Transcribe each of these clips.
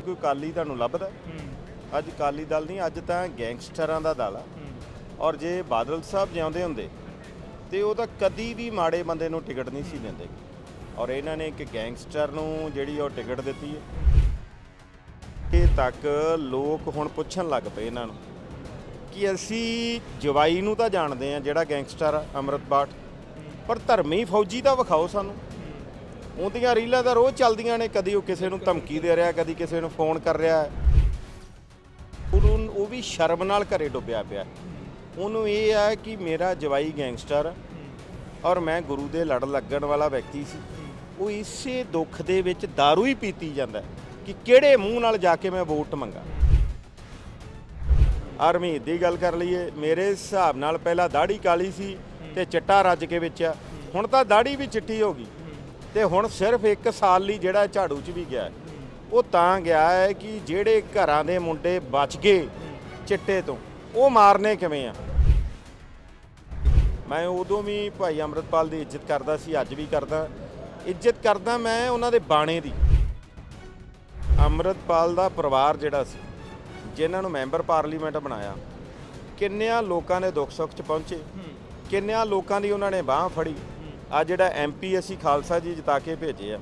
ਕੋਈ ਕਾਲੀ ਤੁਹਾਨੂੰ ਲੱਭਦਾ? ਅੱਜ ਕਾਲੀ ਦਲ ਨਹੀਂ ਅੱਜ ਤਾਂ ਗੈਂਗਸਟਰਾਂ ਦਾ ਦਲ ਆ। ਔਰ ਜੇ ਬਾਦਲ ਸਾਹਿਬ ਜਿਉਂਦੇ ਹੁੰਦੇ ਤੇ ਉਹ ਤਾਂ ਕਦੀ ਵੀ ਮਾੜੇ ਬੰਦੇ ਨੂੰ ਟਿਕਟ ਨਹੀਂ ਸੀ ਦਿੰਦੇ। ਔਰ ਇਹਨਾਂ ਨੇ ਇੱਕ ਗੈਂਗਸਟਰ ਨੂੰ ਜਿਹੜੀ ਉਹ ਟਿਕਟ ਦਿੱਤੀ ਹੈ ਇਹ ਤੱਕ ਲੋਕ ਹੁਣ ਪੁੱਛਣ ਲੱਗ ਪਏ ਇਹਨਾਂ ਨੂੰ ਕਿ ਅਸੀਂ ਜਵਾਈ ਨੂੰ ਤਾਂ ਜਾਣਦੇ ਆ ਜਿਹੜਾ ਗੈਂਗਸਟਰ ਅੰਮ੍ਰਿਤ ਬਾਟ ਪਰ ਧਰਮੀ ਫੌਜੀ ਤਾਂ ਵਿਖਾਓ ਸਾਨੂੰ। ਉਹਦੀਆਂ ਰੀਲਾਂ ਤਾਂ ਰੋਜ਼ ਚੱਲਦੀਆਂ ਨੇ, ਕਦੀ ਉਹ ਕਿਸੇ ਨੂੰ ਧਮਕੀ ਦੇ ਰਿਹਾ, ਕਦੀ ਕਿਸੇ ਨੂੰ ਫੋਨ ਕਰ ਰਿਹਾ ਉਹਨੂੰ ਉਹ ਵੀ ਸ਼ਰਮ ਨਾਲ ਘਰੇ ਡੁੱਬਿਆ ਪਿਆ। ਉਹਨੂੰ ਇਹ ਹੈ ਕਿ ਮੇਰਾ ਜਵਾਈ ਗੈਂਗਸਟਰ ਔਰ ਮੈਂ ਗੁਰੂ ਦੇ ਲੜ ਲੱਗਣ ਵਾਲਾ ਵਿਅਕਤੀ ਸੀ, ਉਹ ਇਸੇ ਦੁੱਖ ਦੇ ਵਿੱਚ दारू ਹੀ ਪੀਤੀ ਜਾਂਦਾ ਕਿ ਕਿਹੜੇ ਮੂੰਹ ਨਾਲ ਜਾ ਕੇ ਮੈਂ ਵੋਟ ਮੰਗਾ। ਆਰਮੀ ਦੀ ਗੱਲ ਕਰ ਲਈਏ, ਮੇਰੇ ਹਿਸਾਬ ਨਾਲ ਪਹਿਲਾਂ ਦਾੜੀ ਕਾਲੀ ਸੀ ਤੇ ਚਿੱਟਾ ਰੱਜ ਕੇ ਵਿੱਚ ਆ। ਹੁਣ ਤਾਂ ਦਾੜੀ ਵੀ ਚਿੱਟੀ ਹੋ ਗਈ। ਤੇ ਹੁਣ ਸਿਰਫ 1 ਸਾਲ ਲਈ ਜਿਹੜਾ ਝਾੜੂ 'ਚ ਵੀ ਗਿਆ ਉਹ ਤਾਂ ਗਿਆ ਹੈ ਕਿ ਜਿਹੜੇ ਘਰਾਂ ਦੇ ਮੁੰਡੇ ਬਚ ਗਏ ਚਿੱਟੇ ਤੋਂ, ਉਹ ਮਾਰਨੇ ਕਿਵੇਂ ਆ? ਮੈਂ ਉਦੋਂ ਵੀ ਭਾਈ ਅੰਮ੍ਰਿਤਪਾਲ ਦੀ ਇੱਜ਼ਤ ਕਰਦਾ ਸੀ, ਅੱਜ ਵੀ ਕਰਦਾ। ਇੱਜ਼ਤ ਕਰਦਾ ਮੈਂ ਉਹਨਾਂ ਦੇ ਬਾਣੇ ਦੀ। ਅੰਮ੍ਰਿਤਪਾਲ ਦਾ ਪਰਿਵਾਰ ਜਿਹੜਾ ਸੀ, ਜਿਨ੍ਹਾਂ ਨੂੰ ਮੈਂਬਰ ਪਾਰਲੀਮੈਂਟ ਬਣਾਇਆ, ਕਿੰਨਿਆਂ ਲੋਕਾਂ ਦੇ ਦੁੱਖ ਸੁੱਖ 'ਚ ਪਹੁੰਚੇ, ਕਿੰਨਿਆਂ ਲੋਕਾਂ ਦੀ ਉਹਨਾਂ ਨੇ ਬਾਹ ਫੜੀ ਆ ਜਿਹੜਾ ਐਮਪੀ ਅਸੀਂ ਖਾਲਸਾ ਜੀ ਜਿਤਾ ਕੇ ਭੇਜੇ ਆ।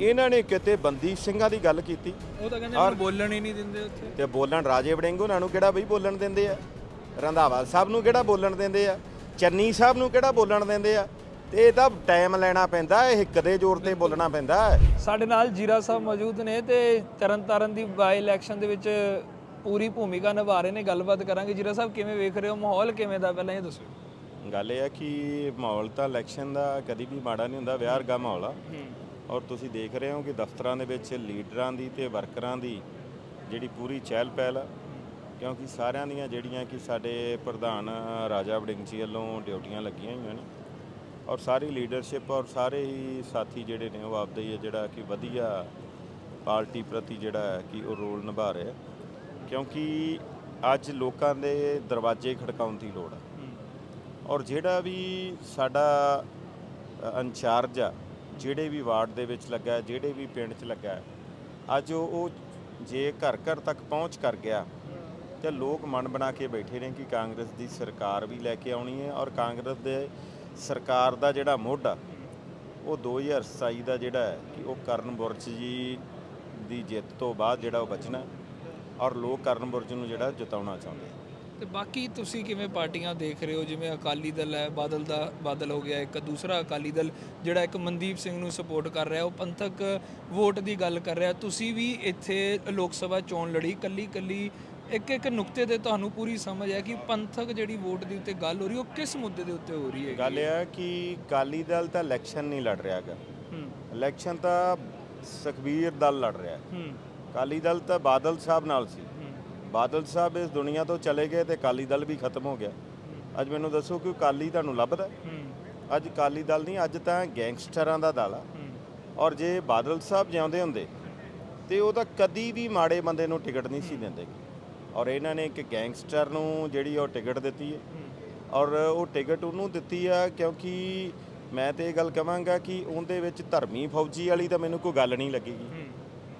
ਇਹਨਾਂ ਨੇ ਕਿਤੇ ਬੰਦੀ ਸਿੰਘਾਂ ਦੀ ਗੱਲ ਕੀਤੀ। ਉਹ ਤਾਂ ਕਹਿੰਦੇ ਮੈਨੂੰ ਬੋਲਣ ਹੀ ਨਹੀਂ ਦਿੰਦੇ ਉੱਥੇ। ਤੇ ਬੋਲਣ ਰਾਜੇ ਵੜਿੰਗ ਉਹਨਾਂ ਨੂੰ ਕਿਹੜਾ ਬਈ ਬੋਲਣ ਦਿੰਦੇ ਆ? ਰੰਧਾਵਾ ਸਾਹਿਬ ਨੂੰ ਕਿਹੜਾ ਬੋਲਣ ਦਿੰਦੇ ਆ? ਚੰਨੀ ਸਾਹਿਬ ਨੂੰ ਕਿਹੜਾ ਬੋਲਣ ਦਿੰਦੇ ਆ? ਤੇ ਇਹ ਤਾਂ ਟਾਈਮ ਲੈਣਾ ਪੈਂਦਾ ਇਹ ਕਦੇ ਜ਼ੋਰ ਤੇ ਬੋਲਣਾ ਪੈਂਦਾ। ਸਾਡੇ ਨਾਲ ਜੀਰਾ ਸਾਹਿਬ ਮੌਜੂਦ ਨੇ ਤੇ ਤਰਨਤਾਰਨ ਦੀ ਬਾਈ ਇਲੈਕਸ਼ਨ ਦੇ ਵਿੱਚ ਪੂਰੀ ਭੂਮਿਕਾ ਨਿਭਾ ਰਹੇ ਨੇ। ਗੱਲਬਾਤ ਕਰਾਂਗੇ। ਜੀਰਾ ਸਾਹਿਬ ਕਿਵੇਂ ਵੇਖ ਰਹੇ ਹੋ ਮਾਹੌਲ? ਕਿਵੇਂ ਦਾ? ਪਹਿਲਾਂ ਇਹ ਦੱਸੋ। ਗੱਲ ਇਹ ਆ ਕਿ ਮਾਹੌਲ ਤਾਂ ਇਲੈਕਸ਼ਨ ਦਾ ਕਦੀ ਵੀ ਮਾੜਾ ਨਹੀਂ ਹੁੰਦਾ ਵਿਆਹ ਵਰਗਾ ਮਾਹੌਲ ਆ। ਔਰ ਤੁਸੀਂ ਦੇਖ ਰਹੇ ਹੋ ਕਿ ਦਫ਼ਤਰਾਂ ਦੇ ਵਿੱਚ ਲੀਡਰਾਂ ਦੀ ਤੇ ਵਰਕਰਾਂ ਦੀ ਜਿਹੜੀ ਪੂਰੀ ਚਹਿਲ ਪਹਿਲ ਆ। ਕਿਉਂਕਿ ਸਾਰਿਆਂ ਦੀਆਂ ਜਿਹੜੀਆਂ ਕਿ ਸਾਡੇ ਪ੍ਰਧਾਨ ਰਾਜਾ ਵੜਿੰਗ ਜੀ ਵੱਲੋਂ ਡਿਊਟੀਆਂ ਲੱਗੀਆਂ ਹੋਈਆਂ ਨੇ ਔਰ ਸਾਰੀ ਲੀਡਰਸ਼ਿਪ ਔਰ ਸਾਰੇ ਹੀ ਸਾਥੀ ਜਿਹੜੇ ਨੇ ਉਹ ਆਪਦਾ ਹੀ ਜਿਹੜਾ ਕਿ ਵਧੀਆ ਪਾਰਟੀ ਪ੍ਰਤੀ ਜਿਹੜਾ ਕਿ ਉਹ ਰੋਲ ਨਿਭਾ ਰਹੇ ਕਿਉਂਕਿ ਅੱਜ ਲੋਕਾਂ ਦੇ ਦਰਵਾਜ਼ੇ ਖੜਕਾਉਣ ਦੀ ਲੋੜ ਆ। ਔਰ ਜਿਹੜਾ ਵੀ ਸਾਡਾ ਇੰਚਾਰਜ ਆ, ਜਿਹੜੇ ਵੀ ਵਾਰਡ ਦੇ ਵਿੱਚ ਲੱਗਾ, ਜਿਹੜੇ ਵੀ ਪਿੰਡ 'ਚ ਲੱਗਾ, ਅੱਜ ਉਹ ਜੇ ਘਰ ਘਰ ਤੱਕ ਪਹੁੰਚ ਕਰ ਗਿਆ, ਤੇ ਲੋਕ ਮਨ ਬਣਾ ਕੇ ਬੈਠੇ ਨੇ ਕਿ ਕਾਂਗਰਸ ਦੀ ਸਰਕਾਰ ਵੀ ਲੈ ਕੇ ਆਉਣੀ ਹੈ ਔਰ ਕਾਂਗਰਸ ਦੇ ਸਰਕਾਰ ਦਾ ਜਿਹੜਾ ਮੁੱਢ ਆ, ਉਹ 2027 ਦਾ ਜਿਹੜਾ ਹੈ ਕਿ ਉਹ ਕਰਨ ਬੁਰਜ ਜੀ ਦੀ ਜਿੱਤ ਤੋਂ ਬਾਅਦ ਜਿਹੜਾ ਉਹ ਬਚਣਾ, ਔਰ ਲੋਕ ਕਰਨ ਬੁਰਜ ਨੂੰ ਜਿਹੜਾ ਜਿਤਾਉਣਾ ਚਾਹੁੰਦੇ ਤੇ ਬਾਕੀ ਤੁਸੀਂ ਕਿਵੇਂ ਪਾਰਟੀਆਂ ਦੇਖ ਰਹੇ ਹੋ? ਜਿਵੇਂ ਅਕਾਲੀ ਦਲ ਹੈ ਬਾਦਲ ਦਾ ਬਾਦਲ ਹੋ ਗਿਆ ਇੱਕ ਦੂਸਰਾ ਅਕਾਲੀ ਦਲ ਜਿਹੜਾ ਇੱਕ ਮਨਦੀਪ ਸਿੰਘ ਨੂੰ ਸਪੋਰਟ ਕਰ ਰਿਹਾ ਉਹ ਪੰਥਕ ਵੋਟ ਦੀ ਗੱਲ ਕਰ ਰਿਹਾ। ਤੁਸੀਂ ਵੀ ਇੱਥੇ ਲੋਕ ਸਭਾ ਚੋਣ ਲੜੀ ਕੱਲੀ ਕੱਲੀ ਇੱਕ ਇੱਕ ਨੁਕਤੇ ਤੇ ਤੁਹਾਨੂੰ ਪੂਰੀ ਸਮਝ ਹੈ ਕਿ ਪੰਥਕ ਜਿਹੜੀ ਵੋਟ ਦੀ ਉੱਤੇ ਗੱਲ ਹੋ ਰਹੀ ਉਹ ਕਿਸ ਮੁੱਦੇ ਦੇ ਉੱਤੇ ਹੋ ਰਹੀ ਹੈ ਗੱਲ ਇਹ ਹੈ ਕਿ ਕਾਲੀ ਦਲ ਤਾਂ ਇਲੈਕਸ਼ਨ ਨਹੀਂ ਲੜ ਰਿਹਾ ਗਾ ਹੂੰ। ਇਲੈਕਸ਼ਨ ਤਾਂ ਸੁਖਬੀਰ ਦਲ ਲੜ ਰਿਹਾ ਹੈ। ਹੂੰ। ਕਾਲੀ ਦਲ ਤਾਂ ਬਾਦਲ ਸਾਹਿਬ ਨਾਲ ਸੀ। ਬਾਦਲ ਸਾਹਿਬ ਇਸ ਦੁਨੀਆ ਤੋਂ ਚਲੇ ਗਏ ਤੇ ਕਾਲੀ ਦਲ ਵੀ ਖਤਮ ਹੋ ਗਿਆ। ਅੱਜ ਮੈਨੂੰ ਦੱਸੋ ਕਿ ਕਾਲੀ ਤੁਹਾਨੂੰ ਲੱਭਦਾ ਅੱਜ ਕਾਲੀ ਦਲ ਨਹੀਂ ਅੱਜ ਤਾਂ ਗੈਂਗਸਟਰਾਂ ਦਾ ਦਲ ਆ। ਔਰ ਜੇ ਬਾਦਲ ਸਾਹਿਬ ਜਿਉਂਦੇ ਹੁੰਦੇ ਤੇ ਉਹ ਤਾਂ ਕਦੀ ਵੀ ਮਾੜੇ ਬੰਦੇ ਨੂੰ ਟਿਕਟ ਨਹੀਂ ਸੀ ਦਿੰਦੇ। ਔਰ ਇਹਨਾਂ ਨੇ ਇੱਕ ਗੈਂਗਸਟਰ ਨੂੰ ਜਿਹੜੀ ਉਹ ਟਿਕਟ ਦਿੱਤੀ ਹੈ। ਔਰ ਉਹ ਟਿਕਟ ਉਹਨੂੰ ਦਿੱਤੀ ਆ ਕਿਉਂਕਿ ਮੈਂ ਤੇ ਇਹ ਗੱਲ ਕਹਾਂਗਾ ਕਿ ਉਹਦੇ ਵਿੱਚ ਧਰਮੀ ਫੌਜੀ ਵਾਲੀ ਤਾਂ ਮੈਨੂੰ ਕੋਈ ਗੱਲ ਨਹੀਂ ਲੱਗੇਗੀ।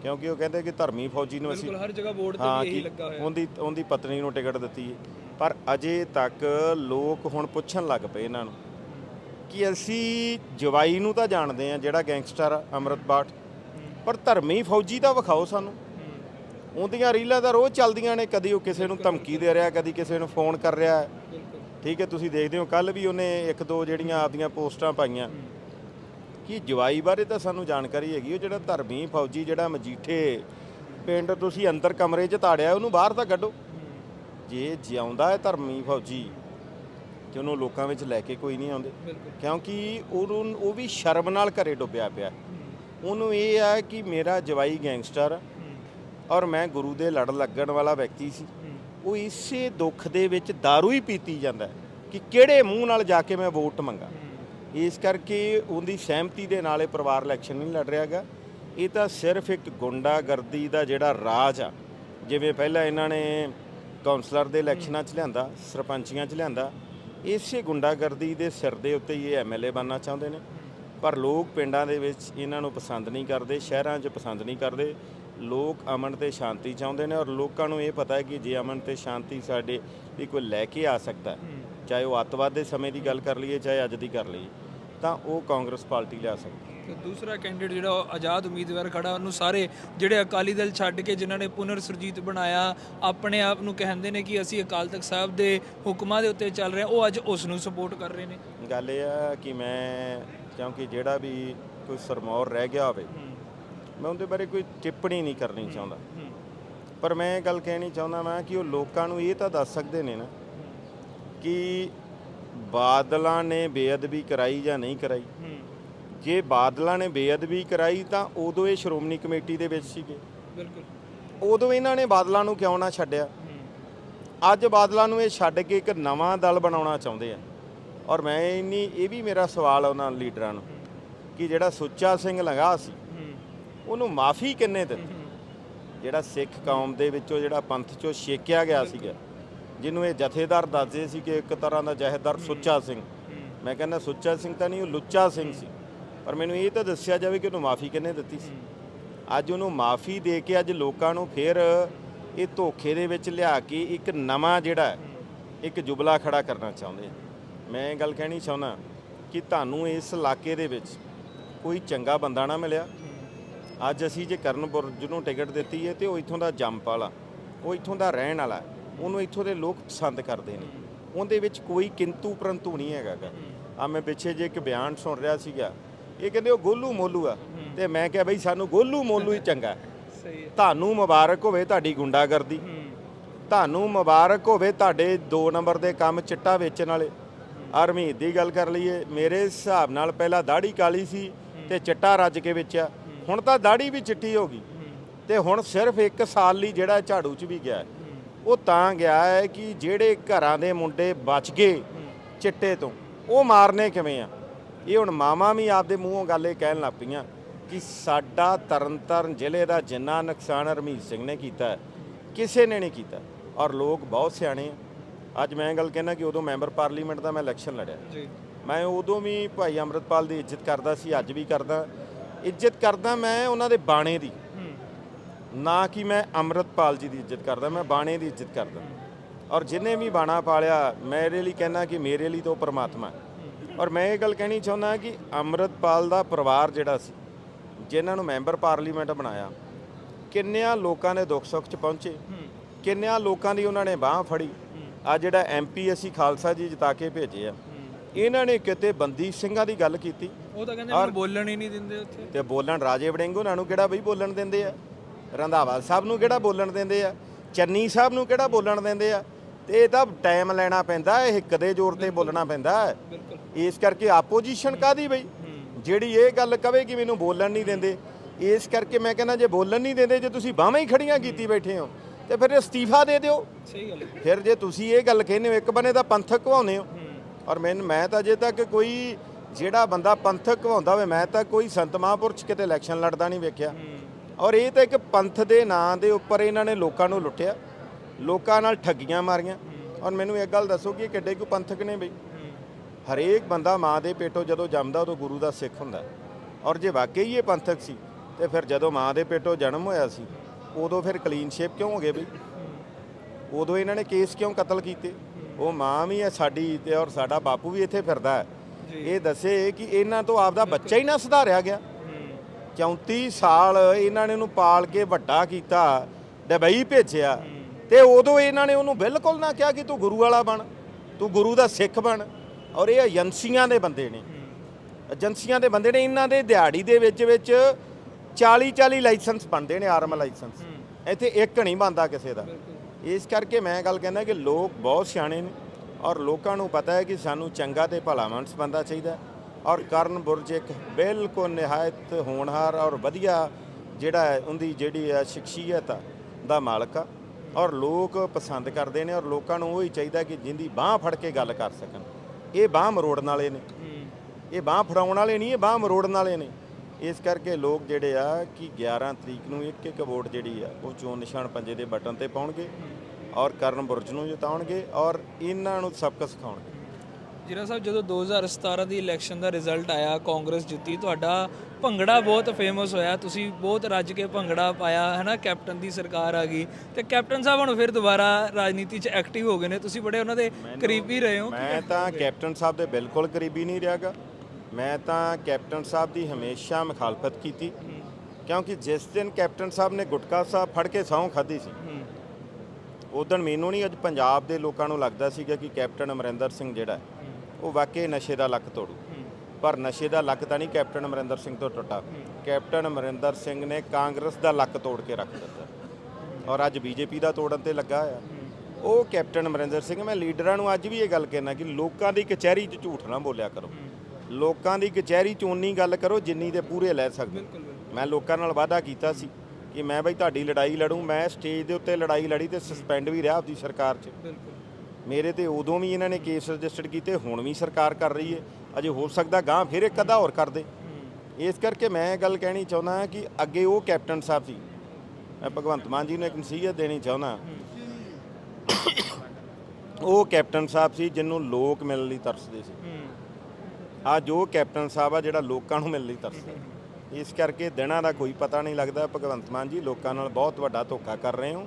ਕਿਉਂਕਿ ਉਹ ਕਹਿੰਦੇ ਕਿ ਧਰਮੀ ਫੌਜੀ ਨੂੰ ਅਸੀਂ ਬਿਲਕੁਲ ਹਰ ਜਗ੍ਹਾ ਵੋਟ ਤੇ ਵੀ ਇਹੀ ਕਿ ਲੱਗਾ ਹੋਇਆ। ਉਹਦੀ ਉਹਦੀ ਪਤਨੀ ਨੂੰ ਟਿਕਟ ਦਿੱਤੀ। ਹੈ ਪਰ ਅਜੇ ਤੱਕ ਲੋਕ ਹੁਣ ਪੁੱਛਣ ਲੱਗ ਪਏ ਇਹਨਾਂ ਨੂੰ ਕਿ ਅਸੀਂ ਜਵਾਈ ਨੂੰ ਤਾਂ ਜਾਣਦੇ ਆ ਜਿਹੜਾ ਗੈਂਗਸਟਰ ਆ ਅੰਮ੍ਰਿਤ ਬਾਟ ਪਰ ਧਰਮੀ ਫੌਜੀ ਤਾਂ ਵਿਖਾਓ ਸਾਨੂੰ। ਉਹਦੀਆਂ ਰੀਲਾਂ ਤਾਂ ਰੋਜ਼ ਚੱਲਦੀਆਂ ਨੇ ਕਦੀ ਉਹ ਕਿਸੇ ਨੂੰ ਧਮਕੀ ਦੇ ਰਿਹਾ ਕਦੀ ਕਿਸੇ ਨੂੰ ਫੋਨ ਕਰ ਰਿਹਾ। ਬਿਲਕੁਲ। ਠੀਕ ਹੈ ਤੁਸੀਂ ਦੇਖਦੇ ਹੋ ਕੱਲ ਵੀ ਉਹਨੇ ਇੱਕ ਦੋ ਜਿਹੜੀਆਂ ਆਪਦੀਆਂ ਪੋਸਟਾਂ ਪਾਈਆਂ। ਕਿ ਜਵਾਈ ਬਾਰੇ ਤਾਂ ਸਾਨੂੰ ਜਾਣਕਾਰੀ ਹੈਗੀ ਉਹ ਜਿਹੜਾ ਧਰਮੀ ਫੌਜੀ ਜਿਹੜਾ ਮਜੀਠੇ ਪਿੰਡ ਤੁਸੀਂ ਅੰਦਰ ਕਮਰੇ 'ਚ ਤਾੜਿਆ ਉਹਨੂੰ ਬਾਹਰ ਤਾਂ ਕੱਢੋ। ਜੇ ਜਿਉਂਦਾ ਹੈ ਧਰਮੀ ਫੌਜੀ ਤੇ ਉਹਨੂੰ ਲੋਕਾਂ ਵਿੱਚ ਲੈ ਕੇ ਕੋਈ ਨਹੀਂ ਆਉਂਦੇ। ਕਿਉਂਕਿ ਉਹਨੂੰ ਉਹ ਵੀ ਸ਼ਰਮ ਨਾਲ ਘਰੇ ਡੁੱਬਿਆ ਪਿਆ। ਉਹਨੂੰ ਇਹ ਆ ਕਿ ਮੇਰਾ ਜਵਾਈ ਗੈਂਗਸਟਰ ਔਰ ਮੈਂ ਗੁਰੂ ਦੇ ਲੜ ਲੱਗਣ ਵਾਲਾ ਵਿਅਕਤੀ ਸੀ ਉਹ ਇਸੇ ਦੁੱਖ ਦੇ ਵਿੱਚ दारू ਹੀ ਪੀਤੀ ਜਾਂਦਾ ਕਿ ਕਿਹੜੇ ਮੂੰਹ ਨਾਲ ਜਾ ਕੇ ਮੈਂ ਵੋਟ ਮੰਗਾ। ਇਸ ਕਰਕੇ ਉਹਦੀ ਸਹਿਮਤੀ ਦੇ ਨਾਲ ਇਹ ਪਰਿਵਾਰ ਇਲੈਕਸ਼ਨ ਨਹੀਂ ਲੜ ਰਿਹਾਗਾ ਇਹ ਤਾਂ ਸਿਰਫ ਇੱਕ ਗੁੰਡਾਗਰਦੀ ਦਾ ਜਿਹੜਾ ਰਾਜ ਆ ਜਿਵੇਂ ਪਹਿਲਾਂ ਇਹਨਾਂ ਨੇ ਕਾਉਂਸਲਰ ਦੇ ਇਲੈਕਸ਼ਨਾਂ 'ਚ ਲਿਆਂਦਾ ਸਰਪੰਚੀਆਂ 'ਚ ਲਿਆਂਦਾ ਇਸੇ ਗੁੰਡਾਗਰਦੀ ਦੇ ਸਿਰ ਦੇ ਉੱਤੇ ਹੀ ਇਹ ਐਮਐਲਏ ਬਣਨਾ ਚਾਹੁੰਦੇ ਨੇ। ਪਰ ਲੋਕ ਪਿੰਡਾਂ ਦੇ ਵਿੱਚ ਇਹਨਾਂ ਨੂੰ ਪਸੰਦ ਨਹੀਂ ਕਰਦੇ ਸ਼ਹਿਰਾਂ 'ਚ ਪਸੰਦ ਨਹੀਂ ਕਰਦੇ। ਲੋਕ ਅਮਨ ਤੇ ਸ਼ਾਂਤੀ ਚਾਹੁੰਦੇ ਨੇ ਔਰ ਲੋਕਾਂ ਨੂੰ ਇਹ ਪਤਾ ਹੈ ਕਿ ਜੇ ਅਮਨ ਤੇ ਸ਼ਾਂਤੀ ਸਾਡੇ ਵੀ ਕੋਈ ਲੈ ਕੇ ਆ ਸਕਦਾ ਹੈ, ਚਾਹੇ ਉਹ ਅੱਤਵਾਦ ਦੇ ਸਮੇਂ ਦੀ ਗੱਲ ਕਰ ਲਈਏ ਚਾਹੇ ਅੱਜ ਦੀ ਕਰ ਲਈਏ ਤਾਂ ਉਹ ਕਾਂਗਰਸ ਪਾਰਟੀ ਲਿਆ ਸਕਦੀ ਹੈ। ਤੇ ਦੂਸਰਾ ਕੈਂਡੀਡੇਟ ਜਿਹੜਾ ਉਹ ਆਜ਼ਾਦ ਉਮੀਦਵਾਰ ਖੜਾ ਉਹਨੂੰ ਸਾਰੇ ਜਿਹੜੇ ਅਕਾਲੀ ਦਲ ਛੱਡ ਕੇ ਜਿਨ੍ਹਾਂ ਨੇ ਪੁਨਰ ਸੁਰਜੀਤ ਬਣਾਇਆ ਆਪਣੇ ਆਪ ਨੂੰ ਕਹਿੰਦੇ ਨੇ ਕਿ ਅਸੀਂ ਅਕਾਲ ਤਖਤ ਸਾਹਿਬ ਦੇ ਹੁਕਮਾਂ ਦੇ ਉੱਤੇ ਚੱਲ ਰਹੇ ਹਾਂ ਉਹ ਅੱਜ ਉਸ ਨੂੰ ਸਪੋਰਟ ਕਰ ਰਹੇ ਨੇ। ਗੱਲ ਇਹ ਆ ਕਿ ਮੈਂ ਕਿਉਂਕਿ ਜਿਹੜਾ ਵੀ ਕੋਈ ਸਰਮੌਰ ਰਹਿ ਗਿਆ ਹੋਵੇ ਮੈਂ ਉਹਦੇ ਬਾਰੇ ਕੋਈ ਟਿੱਪਣੀ ਨਹੀਂ ਕਰਨੀ ਚਾਹੁੰਦਾ। ਪਰ ਮੈਂ ਇਹ ਗੱਲ ਕਹਿਣੀ ਚਾਹੁੰਦਾ ਮੈਂ ਕਿ ਉਹ ਲੋਕਾਂ ਨੂੰ ਇਹ ਤਾਂ ਦੱਸ ਸਕਦੇ ਨੇ ਨਾ ਕਿ ਬਾਦਲਾਂ ਨੇ ਬੇਅਦਬੀ ਕਰਾਈ ਜਾਂ ਨਹੀਂ ਕਰਾਈ? ਜੇ ਬਾਦਲਾਂ ਨੇ ਬੇਅਦਬੀ ਕਰਾਈ ਤਾਂ ਉਦੋਂ ਇਹ ਸ਼੍ਰੋਮਣੀ ਕਮੇਟੀ ਦੇ ਵਿੱਚ ਸੀਗੇ। ਬਿਲਕੁਲ। ਉਦੋਂ ਇਹਨਾਂ ਨੇ ਬਾਦਲਾਂ ਨੂੰ ਕਿਉਂ ਨਾ ਛੱਡਿਆ? ਅੱਜ ਬਾਦਲਾਂ ਨੂੰ ਇਹ ਛੱਡ ਕੇ ਇੱਕ ਨਵਾਂ ਦਲ ਬਣਾਉਣਾ ਚਾਹੁੰਦੇ ਆ ਔਰ ਮੈਂ ਇੰਨੀ ਇਹ ਵੀ ਮੇਰਾ ਸਵਾਲ ਆ ਉਹਨਾਂ ਲੀਡਰਾਂ ਨੂੰ ਕਿ ਜਿਹੜਾ ਸੁੱਚਾ ਸਿੰਘ ਲੰਗਾ ਸੀ ਉਹਨੂੰ ਮਾਫੀ ਕਿੰਨੇ ਦਿੱਤੀ ਜਿਹੜਾ ਸਿੱਖ ਕੌਮ ਦੇ ਵਿੱਚੋਂ ਜਿਹੜਾ ਪੰਥ ਚੋਂ ਛੇਕਿਆ ਗਿਆ ਸੀਗਾ। ਜਿਹਨੂੰ ਇਹ ਜਥੇਦਾਰ ਦੱਸਦੇ ਸੀ ਕਿ ਇੱਕ ਤਰ੍ਹਾਂ ਦਾ ਜਹੇਦਾਰ ਸੁੱਚਾ ਸਿੰਘ। ਮੈਂ ਕਹਿੰਦਾ, ਸੁੱਚਾ ਸਿੰਘ ਤਾਂ ਨਹੀਂ, ਉਹ ਲੁੱਚਾ ਸਿੰਘ ਸੀ। ਪਰ ਮੈਨੂੰ ਇਹ ਤਾਂ ਦੱਸਿਆ ਜਾਵੇ ਕਿ ਉਹਨੂੰ ਮਾਫੀ ਕਿਹਨੇ ਦਿੱਤੀ ਸੀ? ਅੱਜ ਉਹਨੂੰ ਮਾਫੀ ਦੇ ਕੇ ਅੱਜ ਲੋਕਾਂ ਨੂੰ ਫਿਰ ਇਹ ਧੋਖੇ ਦੇ ਵਿੱਚ ਲਿਆ ਕੇ ਇੱਕ ਨਵਾਂ ਜਿਹੜਾ ਇੱਕ ਜੁਬਲਾ ਖੜਾ ਕਰਨਾ ਚਾਹੁੰਦੇ ਮੈਂ ਇਹ ਗੱਲ ਕਹਿਣੀ ਚਾਹੁੰਦਾ ਕਿ ਤੁਹਾਨੂੰ ਇਸ ਇਲਾਕੇ ਦੇ ਵਿੱਚ ਕੋਈ ਚੰਗਾ ਬੰਦਾ ਨਾ ਮਿਲਿਆ। ਅੱਜ ਅਸੀਂ ਜੇ ਕਰਨਪੁਰ ਜਿਹਨੂੰ ਟਿਕਟ ਦਿੱਤੀ ਹੈ ਤੇ ਉਹ ਇੱਥੋਂ ਦਾ ਜੰਮਪਲ ਆ। ਉਹ ਇੱਥੋਂ ਦਾ ਰਹਿਣ ਵਾਲਾ ਉਹਨੂੰ ਇੱਥੋਂ ਦੇ ਲੋਕ ਪਸੰਦ ਕਰਦੇ ਨੇ। ਉਹਦੇ ਵਿੱਚ ਕੋਈ ਕਿੰਤੂ ਪਰੰਤੂ ਨਹੀਂ ਹੈਗਾ ਗਾ। ਆ ਮੈਂ ਪਿੱਛੇ ਜੇ ਇੱਕ ਬਿਆਨ ਸੁਣ ਰਿਹਾ ਸੀਗਾ ਇਹ ਕਹਿੰਦੇ ਉਹ ਗੋਲੂ ਮੋਲੂ ਆ। ਤੇ ਮੈਂ ਕਿਹਾ ਬਈ ਸਾਨੂੰ ਗੋਲੂ ਮੋਲੂ ਹੀ ਚੰਗਾ। ਸਹੀ ਹੈ। ਤੁਹਾਨੂੰ ਮੁਬਾਰਕ ਹੋਵੇ ਤੁਹਾਡੀ ਗੁੰਡਾਗਰਦੀ। ਤੁਹਾਨੂੰ ਮੁਬਾਰਕ ਹੋਵੇ ਤੁਹਾਡੇ 2 ਨੰਬਰ ਦੇ ਕੰਮ ਚਿੱਟਾ ਵੇਚਣ ਵਾਲੇ। ਅਰਮੀਤ ਦੀ ਗੱਲ ਕਰ ਲਈਏ ਮੇਰੇ ਹਿਸਾਬ ਨਾਲ ਪਹਿਲਾਂ ਦਾੜੀ ਕਾਲੀ ਸੀ ਤੇ ਚਿੱਟਾ ਰੱਜ ਕੇ ਵੇਚਿਆ। ਹੁਣ ਤਾਂ ਦਾੜੀ ਵੀ ਚਿੱਟੀ ਹੋ ਗਈ। ਤੇ ਹੁਣ ਸਿਰਫ 1 ਸਾਲ ਲਈ ਜਿਹੜਾ ਝਾੜੂ 'ਚ ਵੀ ਗਿਆ। ਹੈ, ਉਹ ਤਾਂ ਗਿਆ ਹੈ ਕਿ ਜਿਹੜੇ ਘਰਾਂ ਦੇ ਮੁੰਡੇ ਬਚ ਗਏ ਚਿੱਟੇ ਤੋਂ ਉਹ ਮਾਰਨੇ ਕਿਵੇਂ ਆ? ਇਹ ਹੁਣ ਮਾਮਾ ਵੀ ਆਪਦੇ ਮੂੰਹੋਂ ਗੱਲ ਇਹ ਕਹਿਣ ਲੱਗ ਪਈਆਂ ਕਿ ਸਾਡਾ ਤਰਨਤਾਰਨ ਜ਼ਿਲ੍ਹੇ ਦਾ ਜਿੰਨਾ ਨੁਕਸਾਨ ਹਰਮੀਤ ਸਿੰਘ ਨੇ ਕੀਤਾ ਕਿਸੇ ਨੇ ਨਹੀਂ ਕੀਤਾ ਔਰ ਲੋਕ ਬਹੁਤ ਸਿਆਣੇ ਆ। ਅੱਜ ਮੈਂ ਗੱਲ ਕਹਿਣਾ ਕਿ ਉਦੋਂ ਮੈਂਬਰ ਪਾਰਲੀਮੈਂਟ ਦਾ ਮੈਂ ਇਲੈਕਸ਼ਨ ਲੜਿਆ। ਜੀ। ਮੈਂ ਉਦੋਂ ਵੀ ਭਾਈ ਅੰਮ੍ਰਿਤਪਾਲ ਦੀ ਇੱਜ਼ਤ ਕਰਦਾ ਸੀ ਅੱਜ ਵੀ ਕਰਦਾ। ਇੱਜ਼ਤ ਕਰਦਾ ਮੈਂ ਉਹਨਾਂ ਦੇ ਬਾਣੇ ਦੀ। ਨਾ ਕਿ ਮੈਂ ਅੰਮ੍ਰਿਤਪਾਲ ਜੀ ਦੀ ਇੱਜ਼ਤ ਕਰਦਾ ਮੈਂ ਬਾਣੇ ਦੀ ਇੱਜ਼ਤ ਕਰਦਾ। ਔਰ ਜਿਨੇ ਵੀ ਬਾਣਾ ਪਾਲਿਆ ਮੇਰੇ ਲਈ ਕਹਿਣਾ ਕਿ ਮੇਰੇ ਲਈ ਤਾਂ ਉਹ ਪ੍ਰਮਾਤਮਾ ਔਰ ਮੈਂ ਇਹ ਗੱਲ ਕਹਿਣੀ ਚਾਹੁੰਦਾ ਕਿ ਅੰਮ੍ਰਿਤਪਾਲ ਦਾ ਪਰਿਵਾਰ ਜਿਹੜਾ ਸੀ ਜਿਨ੍ਹਾਂ ਨੂੰ ਮੈਂਬਰ ਪਾਰਲੀਮੈਂਟ ਬਣਾਇਆ ਕਿੰਨਿਆਂ ਲੋਕਾਂ ਦੇ ਦੁੱਖ ਸੁੱਖ 'ਚ ਪਹੁੰਚੇ ਕਿੰਨਿਆਂ ਲੋਕਾਂ ਦੀ ਉਹਨਾਂ ਨੇ ਬਾਹ ਫੜੀ। ਆ ਜਿਹੜਾ ਐਮਪੀ ਅਸੀਂ ਖਾਲਸਾ ਜੀ ਜਿਤਾ ਕੇ ਭੇਜੇ ਆ। ਇਹਨਾਂ ਨੇ ਕਿਤੇ ਬੰਦੀ ਸਿੰਘਾਂ ਦੀ ਗੱਲ ਕੀਤੀ। ਉਹ ਤਾਂ ਕਹਿੰਦੇ ਬੋਲਣ ਹੀ ਨਹੀਂ ਦਿੰਦੇ ਉੱਥੇ। ਤੇ ਬੋਲਣ ਰਾਜੇ ਵੜਿੰਗ ਉਹਨਾਂ ਨੂੰ ਕਿਹੜਾ ਬਈ ਬੋਲਣ ਦਿੰਦੇ ਆ? ਰੰਧਾਵਾ ਸਾਹਿਬ ਨੂੰ ਕਿਹੜਾ ਬੋਲਣ ਦਿੰਦੇ ਆ? ਚੰਨੀ ਸਾਹਿਬ ਨੂੰ ਕਿਹੜਾ ਬੋਲਣ ਦਿੰਦੇ ਆ? ਤੇ ਇਹ ਤਾਂ ਟਾਈਮ ਲੈਣਾ ਪੈਂਦਾ ਇਹ ਹਿੱਕ ਦੇ ਜ਼ੋਰ ਤੇ ਬੋਲਣਾ ਪੈਂਦਾ ਹੈ। ਇਸ ਕਰਕੇ ਆਪੋਜੀਸ਼ਨ ਕਾਦੀ ਬਈ? ਜਿਹੜੀ ਇਹ ਗੱਲ ਕਵੇ ਕਿ ਮੈਨੂੰ ਬੋਲਣ ਨਹੀਂ ਦਿੰਦੇ ਇਸ ਕਰਕੇ ਮੈਂ ਕਹਿੰਦਾ ਜੇ ਬੋਲਣ ਨਹੀਂ ਦਿੰਦੇ ਜੇ ਤੁਸੀਂ ਬਾਹਾਂ ਹੀ ਖੜੀਆਂ ਕੀਤੀ ਬੈਠੇ ਹੋ ਤੇ ਫਿਰ ਅਸਤੀਫਾ ਦੇ ਦਿਓ। ਸਹੀ ਗੱਲ ਹੈ। ਫਿਰ ਜੇ ਤੁਸੀਂ ਇਹ ਗੱਲ ਕਹਿੰਦੇ ਹੋ ਇੱਕ ਬੰਨੇ ਤਾਂ ਪੰਥਕ ਘਵਾਉਂਦੇ ਹੋ। ਔਰ ਮੈਂ ਮੈਂ ਤਾਂ ਅਜੇ ਤੱਕ ਕੋਈ ਜਿਹੜਾ ਬੰਦਾ ਪੰਥਕ ਘਵਾਉਂਦਾ ਹੋਵੇ ਮੈਂ ਤਾਂ ਕੋਈ ਸੰਤ ਮਹਾਂਪੁਰਸ਼ ਕਿਤੇ ਇਲੈਕਸ਼ਨ ਲੜਦਾ ਨਹੀਂ ਵੇਖਿਆ। ਔਰ ਇਹ ਤਾਂ ਇੱਕ ਪੰਥ ਦੇ ਨਾਂ ਦੇ ਉੱਪਰ ਇਹਨਾਂ ਨੇ ਲੋਕਾਂ ਨੂੰ ਲੁੱਟਿਆ ਲੋਕਾਂ ਨਾਲ ਠੱਗੀਆਂ ਮਾਰੀਆਂ। ਔਰ ਮੈਨੂੰ ਇੱਕ ਗੱਲ ਦੱਸੋ ਕਿ ਇਹ ਕਿੱਡੇ ਕੁ ਪੰਥਕ ਨੇ ਬਈ? ਹਰੇਕ ਬੰਦਾ ਮਾਂ ਦੇ ਪੇਟੋਂ ਜਦੋਂ ਜੰਮਦਾ ਉਦੋਂ ਗੁਰੂ ਦਾ ਸਿੱਖ ਹੁੰਦਾ। ਔਰ ਜੇ ਵਾਕਈ ਇਹ ਪੰਥਕ ਸੀ ਤੇ ਫਿਰ ਜਦੋਂ ਮਾਂ ਦੇ ਪੇਟੋਂ ਜਨਮ ਹੋਇਆ ਸੀ ਉਦੋਂ ਫਿਰ ਕਲੀਨ ਸ਼ੇਪ ਕਿਉਂ ਹੋ ਗਏ ਬਈ? ਉਦੋਂ ਇਹਨਾਂ ਨੇ ਕੇਸ ਕਿਉਂ ਕਤਲ ਕੀਤੇ? ਉਹ ਮਾਂ ਵੀ ਹੈ ਸਾਡੀ ਤੇ ਔਰ ਸਾਡਾ ਬਾਪੂ ਵੀ ਇੱਥੇ ਫਿਰਦਾ ਹੈ। ਇਹ ਦੱਸੇ ਕਿ ਇਹਨਾਂ ਤੋਂ ਆਪਦਾ ਬੱਚਾ ਹੀ ਨਾ ਸੁਧਾਰਿਆ ਗਿਆ। 34 ਸਾਲ ਇਹਨਾਂ ਨੇ ਉਹਨੂੰ ਪਾਲ ਕੇ ਵੱਡਾ ਕੀਤਾ, ਡਬਈ ਭੇਜਿਆ ਤੇ ਉਦੋਂ ਇਹਨਾਂ ਨੇ ਉਹਨੂੰ ਬਿਲਕੁਲ ਨਾ ਕਿਹਾ ਕਿ ਤੂੰ ਗੁਰੂ ਵਾਲਾ ਬਣ, ਤੂੰ ਗੁਰੂ ਦਾ ਸਿੱਖ ਬਣ ਔਰ ਇਹ ਏਜੰਸੀਆਂ ਦੇ ਬੰਦੇ ਨੇ। ਏਜੰਸੀਆਂ ਦੇ ਬੰਦੇ ਨੇ, ਇਹਨਾਂ ਦੇ ਦਿਹਾੜੀ ਦੇ ਵਿੱਚ ਵਿੱਚ 40 40 ਲਾਇਸੈਂਸ ਬਣਦੇ ਨੇ, ਆਰਮ ਲਾਇਸੈਂਸ। ਇੱਥੇ ਇੱਕ ਨਹੀਂ ਬਣਦਾ ਕਿਸੇ ਦਾ। ਇਸ ਕਰਕੇ ਮੈਂ ਗੱਲ ਕਹਿੰਦਾ ਕਿ ਲੋਕ ਬਹੁਤ ਸਿਆਣੇ ਨੇ ਔਰ ਲੋਕਾਂ ਨੂੰ ਪਤਾ ਹੈ ਕਿ ਸਾਨੂੰ ਚੰਗਾ ਤੇ ਭਲਾ ਮਨਸ ਬੰਦਾ ਚਾਹੀਦਾ। ਔਰ ਕਰਨ ਬੁਰਜ ਇੱਕ ਬਿਲਕੁਲ ਨਿਹਾਇਤ ਹੋਣਹਾਰ ਔਰ ਵਧੀਆ ਜਿਹੜਾ ਹੈ ਉਹਦੀ ਜਿਹੜੀ ਹੈ ਸ਼ਖਸੀਅਤ ਦਾ ਮਾਲਕ ਆ। ਔਰ ਲੋਕ ਪਸੰਦ ਕਰਦੇ ਨੇ ਔਰ ਲੋਕਾਂ ਨੂੰ ਉਹ ਹੀ ਚਾਹੀਦਾ ਕਿ ਜਿੰਦੀ ਬਾਹ ਫੜ ਕੇ ਗੱਲ ਕਰ ਸਕਣ। ਇਹ ਬਾਹ ਮਰੋੜਨ ਵਾਲੇ ਨੇ। ਇਹ ਬਾਹ ਫੜਾਉਣ ਵਾਲੇ ਨਹੀਂ ਇਹ ਬਾਹ ਮਰੋੜਨ ਵਾਲੇ ਨੇ। ਇਸ ਕਰਕੇ ਲੋਕ ਜਿਹੜੇ ਆ ਕਿ 11 ਤਰੀਕ ਨੂੰ ਇੱਕ ਇੱਕ ਵੋਟ ਜਿਹੜੀ ਆ ਉਹ ਚੋਣ ਨਿਸ਼ਾਨ ਪੰਜੇ ਦੇ ਬਟਨ ਤੇ ਪਾਉਣਗੇ ਔਰ ਕਰਨ ਬੁਰਜ ਨੂੰ ਜਿਤਾਉਣਗੇ ਔਰ ਇਹਨਾਂ ਨੂੰ ਸਬਕ ਸਿਖਾਉਣਗੇ। ਜੀਰਾ ਸਾਹਿਬ ਜਦੋਂ 2017 ਦੀ ਇਲੈਕਸ਼ਨ ਦਾ ਰਿਜ਼ਲਟ ਆਇਆ ਕਾਂਗਰਸ ਜਿੱਤੀ ਤੁਹਾਡਾ ਭੰਗੜਾ ਬਹੁਤ ਫੇਮਸ ਹੋਇਆ। ਤੁਸੀਂ ਬਹੁਤ ਰੱਜ ਕੇ ਭੰਗੜਾ ਪਾਇਆ ਹੈ ਨਾ ਕੈਪਟਨ ਦੀ ਸਰਕਾਰ ਆ ਗਈ। ਤੇ ਕੈਪਟਨ ਸਾਹਿਬ ਹੁਣ ਫਿਰ ਦੁਬਾਰਾ ਰਾਜਨੀਤੀ 'ਚ ਐਕਟਿਵ ਹੋ ਗਏ ਨੇ। ਤੁਸੀਂ ਬੜੇ ਉਹਨਾਂ ਦੇ ਕਰੀਬੀ ਰਹੇ ਹੋ। ਮੈਂ ਤਾਂ ਕੈਪਟਨ ਸਾਹਿਬ ਦੇ ਬਿਲਕੁਲ ਕਰੀਬੀ ਨਹੀਂ ਰਿਹਾਗਾ। ਮੈਂ ਤਾਂ ਕੈਪਟਨ ਸਾਹਿਬ ਦੀ ਹਮੇਸ਼ਾ ਮੁਖਾਲਫਤ ਕੀਤੀ। ਕਿਉਂਕਿ ਜਿਸ ਦਿਨ ਕੈਪਟਨ ਸਾਹਿਬ ਨੇ ਗੁਟਕਾ ਸਾਹਿਬ ਫੜ ਕੇ ਸਹੁੰ ਖਾਧੀ ਸੀ ਉਦੋਂ ਮੈਨੂੰ ਨਹੀਂ ਅੱਜ ਪੰਜਾਬ ਦੇ ਲੋਕਾਂ ਨੂੰ ਲੱਗਦਾ ਸੀਗਾ ਕਿ ਕੈਪਟਨ ਅਮਰਿੰਦਰ ਸਿੰਘ ਜਿਹੜਾ ਉਹ ਵਾਕਈ ਨਸ਼ੇ ਦਾ ਲੱਕ ਤੋੜੂ। ਪਰ ਨਸ਼ੇ ਦਾ ਲੱਕ ਤਾਂ ਨਹੀਂ ਕੈਪਟਨ ਅਮਰਿੰਦਰ ਸਿੰਘ ਤੋਂ ਟੁੱਟਾ। ਕੈਪਟਨ ਅਮਰਿੰਦਰ ਸਿੰਘ ਨੇ ਕਾਂਗਰਸ ਦਾ ਲੱਕ ਤੋੜ ਕੇ ਰੱਖ ਦਿੱਤਾ। ਔਰ ਅੱਜ ਬੀਜੇਪੀ ਦਾ ਤੋੜਨ ਤੇ ਲੱਗਾ ਹੋਇਆ। ਉਹ ਕੈਪਟਨ ਅਮਰਿੰਦਰ ਸਿੰਘ, ਮੈਂ ਲੀਡਰਾਂ ਨੂੰ ਅੱਜ ਵੀ ਇਹ ਗੱਲ ਕਹਿਣਾ ਕਿ ਲੋਕਾਂ ਦੀ ਕਚਹਿਰੀ 'ਚ ਝੂਠ ਨਾ ਬੋਲਿਆ ਕਰੋ। ਲੋਕਾਂ ਦੀ ਕਚਹਿਰੀ 'ਚ ਉਨੀ ਗੱਲ ਕਰੋ ਜਿੰਨੀ ਦੇ ਪੂਰੇ ਲੈ ਸਕਦੇ। ਮੈਂ ਲੋਕਾਂ ਨਾਲ ਵਾਅਦਾ ਕੀਤਾ ਸੀ ਕਿ ਮੈਂ ਬਈ ਤੁਹਾਡੀ ਲੜਾਈ ਲੜੂੰ, ਮੈਂ ਸਟੇਜ ਦੇ ਉੱਤੇ ਲੜਾਈ ਲੜੀ ਤੇ ਸਸਪੈਂਡ ਵੀ ਰਿਹਾ ਆਪਦੀ ਸਰਕਾਰ 'ਚ। ਬਿਲਕੁਲ ਮੇਰੇ ਤੇ ਉਦੋਂ ਵੀ ਇਹਨਾਂ ਨੇ ਕੇਸ ਰਜਿਸਟਰਡ ਕੀਤੇ, ਹੁਣ ਵੀ ਸਰਕਾਰ ਕਰ ਰਹੀ ਹੈ। ਅਜੇ ਹੋ ਸਕਦਾ ਗਾਂ ਫਿਰ ਇੱਕ ਅੱਧਾ ਹੋਰ ਕਰ ਦੇ। ਇਸ ਕਰਕੇ ਮੈਂ ਇਹ ਗੱਲ ਕਹਿਣੀ ਚਾਹੁੰਦਾ ਕਿ ਅੱਗੇ ਉਹ ਕੈਪਟਨ ਸਾਹਿਬ ਸੀ। ਮੈਂ ਭਗਵੰਤ ਮਾਨ ਜੀ ਨੂੰ ਇੱਕ ਨਸੀਹਤ ਦੇਣੀ ਚਾਹੁੰਦਾ ਉਹ ਕੈਪਟਨ ਸਾਹਿਬ ਸੀ ਜਿਹਨੂੰ ਲੋਕ ਮਿਲਣ ਲਈ ਤਰਸਦੇ ਸੀ। ਹੂੰ ਆ ਜੋ ਕੈਪਟਨ ਸਾਹਿਬ ਆ ਜਿਹੜਾ ਲੋਕਾਂ ਨੂੰ ਮਿਲਣ ਲਈ ਤਰਸਦਾ ਇਸ ਕਰਕੇ ਦਿਨਾਂ ਦਾ ਕੋਈ ਪਤਾ ਨਹੀਂ ਲੱਗਦਾ। ਭਗਵੰਤ ਮਾਨ ਜੀ ਲੋਕਾਂ ਨਾਲ ਬਹੁਤ ਵੱਡਾ ਧੋਖਾ ਕਰ ਰਹੇ ਹੋ।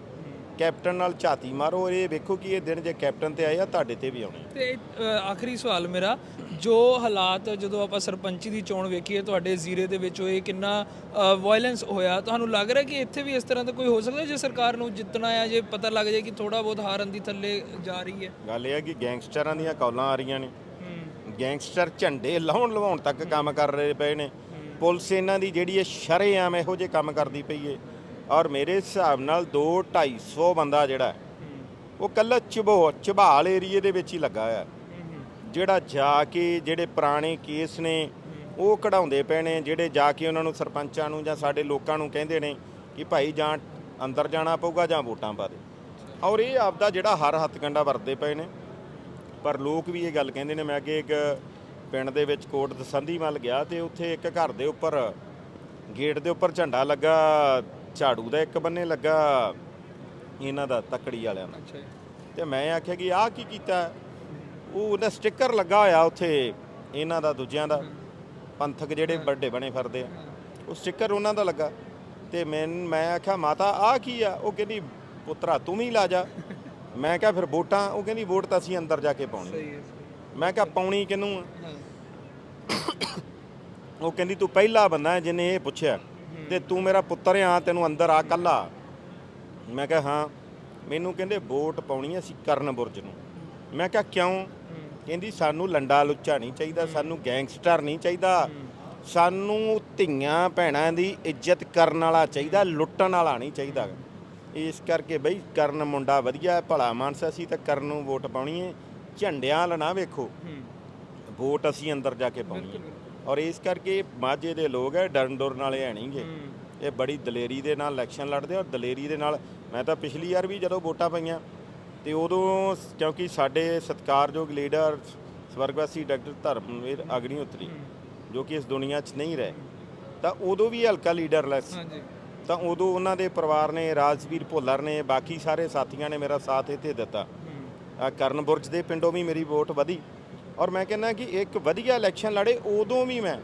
ਕੈਪਟਨ ਨਾਲ ਝਾਤੀ ਮਾਰੋ ਔਰ ਇਹ ਵੇਖੋ ਕਿ ਇਹ ਦਿਨ ਜੇ ਕੈਪਟਨ ਤੇ ਆਏ ਆ ਤੁਹਾਡੇ ਤੇ ਵੀ ਆਉਣੇ ਤੇ ਅ, ਆਖਰੀ ਸਵਾਲ ਮੇਰਾ ਜੋ ਹਾਲਾਤ ਜਦੋਂ ਆਪਾਂ ਸਰਪੰਚੀ ਦੀ ਚੋਣ ਵੇਖੀਏ ਤੁਹਾਡੇ ਜ਼ੀਰੇ ਦੇ ਵਿੱਚ ਹੋਏ ਕਿੰਨਾ ਵਾਇਲੈਂਸ ਹੋਇਆ ਤੁਹਾਨੂੰ ਲੱਗ ਰਿਹਾ ਕਿ ਇੱਥੇ ਵੀ ਇਸ ਤਰ੍ਹਾਂ ਦਾ ਕੋਈ ਹੋ ਸਕਦਾ ਜੇ ਸਰਕਾਰ ਨੂੰ ਜਿੱਤਣਾ ਆ ਜੇ ਪਤਾ ਲੱਗ ਜਾਏ ਕਿ ਥੋੜਾ ਬਹੁਤ ਹਾਰਨ ਦੀ ਥੱਲੇ ਜਾ ਰਹੀ ਹੈ? ਗੱਲ ਇਹ ਹੈ ਕਿ ਗੈਂਗਸਟਰਾਂ ਦੀਆਂ ਕੌਲਾਂ ਆ ਰਹੀਆਂ ਨੇ। ਗੈਂਗਸਟਰ ਝੰਡੇ ਲਾਉਣ ਲਵਾਉਣ ਤੱਕ ਕੰਮ ਕਰ ਰਹੇ ਪਏ ਨੇ। ਪੁਲਿਸ ਇਹਨਾਂ ਦੀ ਜਿਹੜੀ ਹੈ ਸ਼ਰੇਆਮ ਇਹੋ ਜਿਹੇ ਕੰਮ ਕਰਦੀ ਪਈ ਏ। ਔਰ ਮੇਰੇ ਹਿਸਾਬ ਨਾਲ 2 250 ਬੰਦਾ ਜਿਹੜਾ ਉਹ ਕੱਲਾ ਚਬੋ, ਚਬਾਲ ਏਰੀਏ ਦੇ ਵਿੱਚ ਹੀ ਲੱਗਾ ਹੋਇਆ ਜਿਹੜਾ ਜਾ ਕੇ ਜਿਹੜੇ ਪੁਰਾਣੇ ਕੇਸ ਨੇ, ਉਹ ਕਢਾਉਂਦੇ ਪਏ ਨੇ, ਜਿਹੜੇ ਜਾ ਕੇ ਉਹਨਾਂ ਨੂੰ ਸਰਪੰਚਾਂ ਨੂੰ ਜਾਂ ਸਾਡੇ ਲੋਕਾਂ ਨੂੰ ਕਹਿੰਦੇ ਨੇ ਕਿ ਭਾਈ ਜਾਂ ਅੰਦਰ ਜਾਣਾ ਪਊਗਾ ਜਾਂ ਵੋਟਾਂ ਪਾ ਦੇ। ਔਰ ਇਹ ਆਪਦਾ ਜਿਹੜਾ ਹਰ ਹੱਥ ਹੱਥਕੰਡਾ ਵਰਤਦੇ ਪਏ ਨੇ। ਪਰ ਲੋਕ ਵੀ ਇਹ ਗੱਲ ਕਹਿੰਦੇ ਨੇ, ਮੈਂ ਅੱਗੇ ਇੱਕ ਪਿੰਡ ਦੇ ਵਿੱਚ ਕੋਟ ਦਸੰਧੀ ਮੱਲ ਗਿਆ ਤੇ ਉੱਥੇ ਇੱਕ ਘਰ ਦੇ ਉੱਪਰ, ਗੇਟ ਦੇ ਉੱਪਰ ਝੰਡਾ ਲੱਗਾ ਝਾੜੂ ਦਾ ਇੱਕ ਬੰਨੇ ਲੱਗਾ ਇਹਨਾਂ ਦਾ ਤੱਕੜੀ ਵਾਲਿਆਂ ਦਾ। ਅੱਛਾ ਤੇ ਮੈਂ ਆਖਿਆ ਕਿ ਆਹ ਕੀ ਕੀਤਾ? ਉਹ ਉਹਦਾ ਸਟicker ਲੱਗਾ ਹੋਇਆ ਉੱਥੇ ਇਹਨਾਂ ਦਾ ਦੂਜਿਆਂ ਦਾ। ਪੰਥਕ ਜਿਹੜੇ ਵੱਡੇ ਬਣੇ ਫਿਰਦੇ ਆ। ਉਹ ਸਟicker ਉਹਨਾਂ ਦਾ ਲੱਗਾ। ਤੇ ਮੈਂ ਮੈਂ ਆਖਿਆ ਮਾਤਾ ਆਹ ਕੀ ਆ? ਉਹ ਕਹਿੰਦੀ ਪੁੱਤਰਾ ਤੂੰ ਵੀ ਲਾ ਜਾ। ਮੈਂ ਕਿਹਾ ਫਿਰ ਵੋਟਾਂ ਉਹ ਕਹਿੰਦੀ ਵੋਟ ਤਾਂ ਅਸੀਂ ਅੰਦਰ ਜਾ ਕੇ ਪਾਉਣੀ ਸਹੀ ਹੈ ਮੈਂ ਕਿਹਾ ਪਾਉਣੀ ਆ? ਹਾਂ। ਉਹ ਕਹਿੰਦੀ ਤੂੰ ਪਹਿਲਾ ਬੰਦਾ ਹੈ ਜਿਹਨੇ ਇਹ ਪੁੱਛਿਆ। ਤੇ ਤੂੰ ਮੇਰਾ ਪੁੱਤਰ ਆ ਤੈਨੂੰ ਅੰਦਰ ਆ ਕੱਲਾ। ਮੈਂ ਕਿਹਾ ਹਾਂ। ਮੈਨੂੰ ਕਹਿੰਦੇ ਵੋਟ ਪਾਉਣੀ ਅਸੀਂ ਕਰਨ ਬੁਰਜ ਨੂੰ। ਮੈਂ ਕਿਹਾ ਕਿਉਂ? ਕਹਿੰਦੀ ਸਾਨੂੰ ਲੰਡਾ ਲੁੱਚਾ ਨਹੀਂ ਚਾਹੀਦਾ ਸਾਨੂੰ ਗੈਂਗਸਟਰ ਨਹੀਂ ਚਾਹੀਦਾ। ਸਾਨੂੰ ਧੀਆਂ ਭੈਣਾਂ ਦੀ ਇੱਜ਼ਤ ਕਰਨ ਵਾਲਾ ਚਾਹੀਦਾ ਲੁੱਟਣ ਵਾਲਾ ਨਹੀਂ ਚਾਹੀਦਾ। ਇਸ ਕਰਕੇ ਬਈ ਕਰਨ ਮੁੰਡਾ ਵਧੀਆ ਭਲਾ ਮਾਨਸਾ ਸੀ ਤਾਂ ਕਰਨ ਨੂੰ ਵੋਟ ਪਾਉਣੀ ਹੈ। ਝੰਡਿਆਂ ਨਾ ਵੇਖੋ। ਵੋਟ ਅਸੀਂ ਅੰਦਰ ਜਾ ਕੇ ਪਾਉਣੀ ਹੈ। ਔਰ ਇਸ ਕਰਕੇ ਮਾਝੇ ਦੇ ਲੋਕ ਹੈ ਡਰਨ ਡੁਰਨ ਵਾਲੇ ਹੈ ਨਹੀਂਗੇ ਇਹ ਬੜੀ ਦਲੇਰੀ ਦੇ ਨਾਲ ਇਲੈਕਸ਼ਨ ਲੜਦੇ ਔਰ ਦਲੇਰੀ ਦੇ ਨਾਲ ਮੈਂ ਤਾਂ ਪਿਛਲੀ ਵਾਰ ਵੀ ਜਦੋਂ ਵੋਟਾਂ ਪਈਆਂ ਤੇ ਉਦੋਂ ਕਿਉਂਕਿ ਸਾਡੇ ਸਤਿਕਾਰਯੋਗ ਲੀਡਰ ਸਵਰਗਵਾਸੀ ਡਾਕਟਰ ਧਰਮਵੀਰ ਅਗਨੀਹੋਤਰੀ ਜੋ ਕਿ ਇਸ ਦੁਨੀਆ 'ਚ ਨਹੀਂ ਰਹੇ। ਤਾਂ ਉਦੋਂ ਵੀ ਹਲਕਾ ਲੀਡਰਲੈਸ। ਹਾਂਜੀ। ਤਾਂ ਉਦੋਂ ਉਹਨਾਂ ਦੇ ਪਰਿਵਾਰ ਨੇ ਰਾਜਵੀਰ ਭੁੱਲਰ ਨੇ ਬਾਕੀ ਸਾਰੇ ਸਾਥੀਆਂ ਨੇ ਮੇਰਾ ਸਾਥ ਇੱਥੇ ਦਿੱਤਾ। ਕਰਨ ਬੁਰਜ ਦੇ ਪਿੰਡੋਂ ਵੀ ਮੇਰੀ ਵੋਟ ਵਧੀ। ਔਰ ਮੈਂ ਕਹਿੰਦਾ ਕਿ ਇੱਕ ਵਧੀਆ ਇਲੈਕਸ਼ਨ ਲੜੇ ਉਦੋਂ ਵੀ ਮੈਂ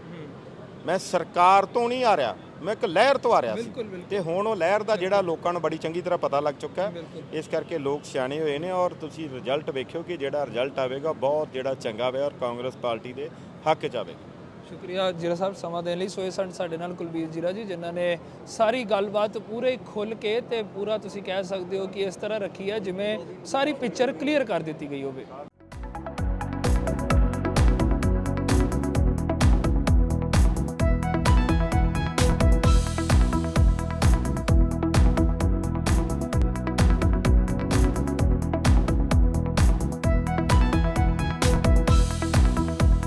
ਮੈਂ ਸਰਕਾਰ ਤੋਂ ਨਹੀਂ ਆ ਰਿਹਾ ਮੈਂ ਇੱਕ ਲਹਿਰ ਤੋਂ ਆ ਰਿਹਾ ਸੀ। ਤੇ ਹੁਣ ਉਹ ਲਹਿਰ ਦਾ ਜਿਹੜਾ ਲੋਕਾਂ ਨੂੰ ਬੜੀ ਚੰਗੀ ਤਰ੍ਹਾਂ ਪਤਾ ਲੱਗ ਚੁੱਕਾ ਹੈ। ਇਸ ਕਰਕੇ ਲੋਕ ਸਿਆਣੇ ਹੋਏ ਨੇ ਔਰ ਤੁਸੀਂ ਰਿਜ਼ਲਟ ਵੇਖਿਓ ਕਿ ਜਿਹੜਾ ਰਿਜ਼ਲਟ ਆਵੇਗਾ ਬਹੁਤ ਜਿਹੜਾ ਚੰਗਾ ਆਵੇਗਾ ਔਰ ਕਾਂਗਰਸ ਪਾਰਟੀ ਦੇ ਹੱਕ 'ਚ ਆਵੇਗਾ। ਸ਼ੁਕਰੀਆ ਜੀਰਾ ਸਾਹਿਬ ਸਮਾਂ ਦੇਣ ਲਈ। ਸੋਏ ਸਨ ਸਾਡੇ ਨਾਲ ਕੁਲਬੀਰ ਜੀਰਾ ਜੀ ਜਿਨ੍ਹਾਂ ਨੇ ਸਾਰੀ ਗੱਲਬਾਤ ਪੂਰੇ ਖੁੱਲ ਕੇ ਤੇ ਪੂਰਾ ਤੁਸੀਂ ਕਹਿ ਸਕਦੇ ਹੋ ਕਿ ਇਸ ਤਰ੍ਹਾਂ ਰੱਖੀ ਹੈ ਜਿਵੇਂ ਸਾਰੀ ਪਿਕਚਰ ਕਲੀਅਰ ਕਰ ਦਿੱਤੀ ਗਈ ਹੋਵੇ।